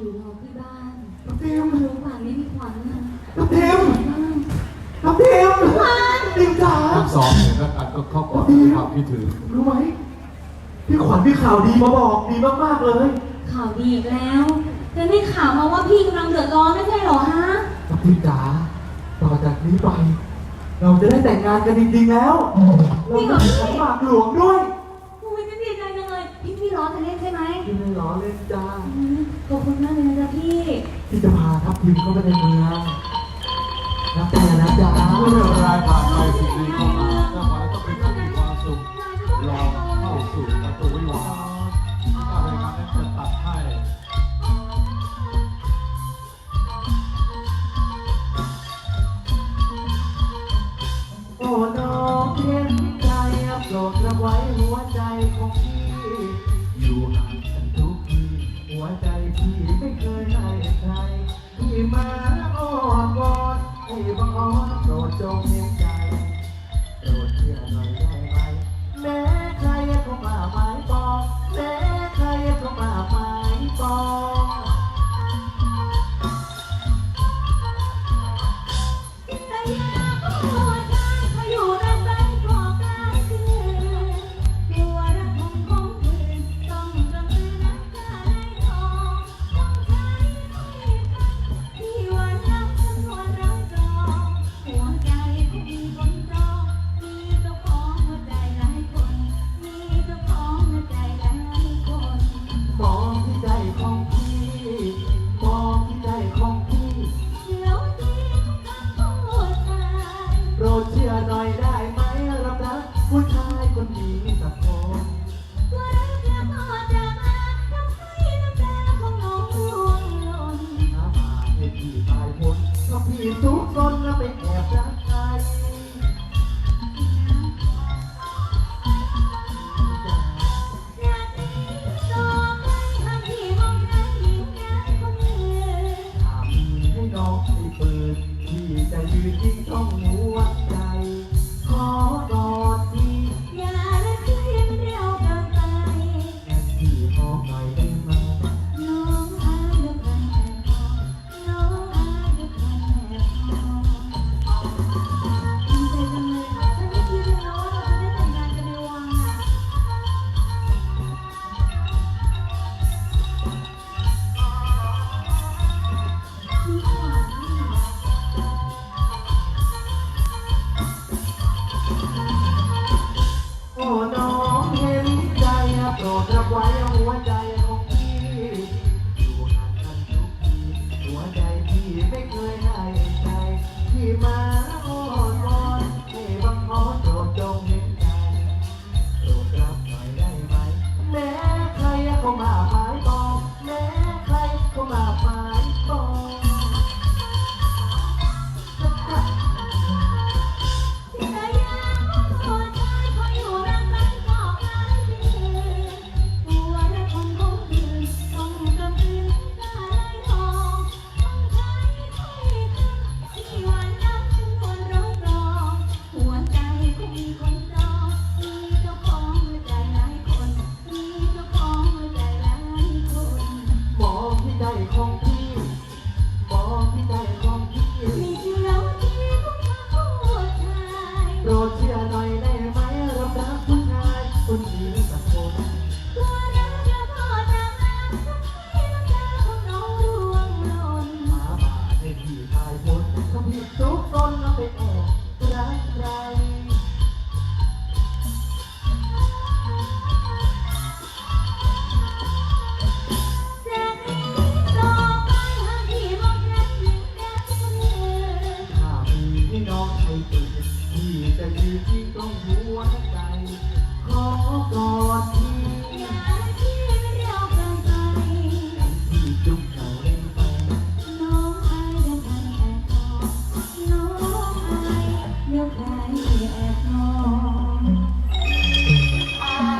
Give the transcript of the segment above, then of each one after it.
อยู่รอที่บ้านน้ำทิมรู้ป่านไม่มีขวัญนะน้ำทิมน้ำทิมทิมจ๋าทั้งสองเห็นแล้วกันก็เข้ากอดด้วยความคิดถึงรู้ไหมพี่ขวัญพี่ข่าวดีมาบอกดีมากๆเลย ข่าวดีอีกแล้วแต่ได้ข่าวมาว่าพี่กำลังเดือดร้อนไม่ใช่เหรอฮะน้ำทิมจ๋าต่อจากนี้ไป เราจะได้แต่งงานกันจริงๆแล้ว เราจะมีขันหมากหลวงด้วยโอ้ยจะดีใจจังเลย พี่พี่ร้อนจะเล่น ใช่ไหมพี่ไม่ล้อเล่นจ้าอืมขอบคุณมากเลยนะจ๊ะพี่พี่จะพาทัพทิมเข้าไปในเมืองรักแต่นะจ๊ะเมื่อรายผ่านไปสิ่งดีเข้ามาเจ้าหมายต้องเป็นผู้มีความสุขรอเข้าสู่ประตูวิวาห์ถ้าเป็นการนั้นจะตัดให้โอ้น้องเพียงใจโปรดระไว้หัวใจของพี่ อยู่ห่างกันทุกทีหัวใจพี่ไม่เคยให้ใครพี่มาอ้อนวอนให้บังอ้อนโปรดจงเห็น เปิดที่จะยืนยิ่งต้องหัวใจ ขอกอด ใจพี่ไม่ พ้นถ้าพี่ทุกคนแล้วไปแอบรักใครจากนี้ต่อไปหากพี่มองเห็นหญิงแก่คนอื่นถ้ามีให้น้องให้ตื่นพี่จะยืนที่ตรงหัวใจขอกอด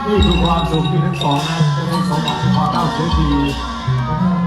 นี่คือความสุขที่ทั้งสองนั้นได้สมหวังความเล่าเสียที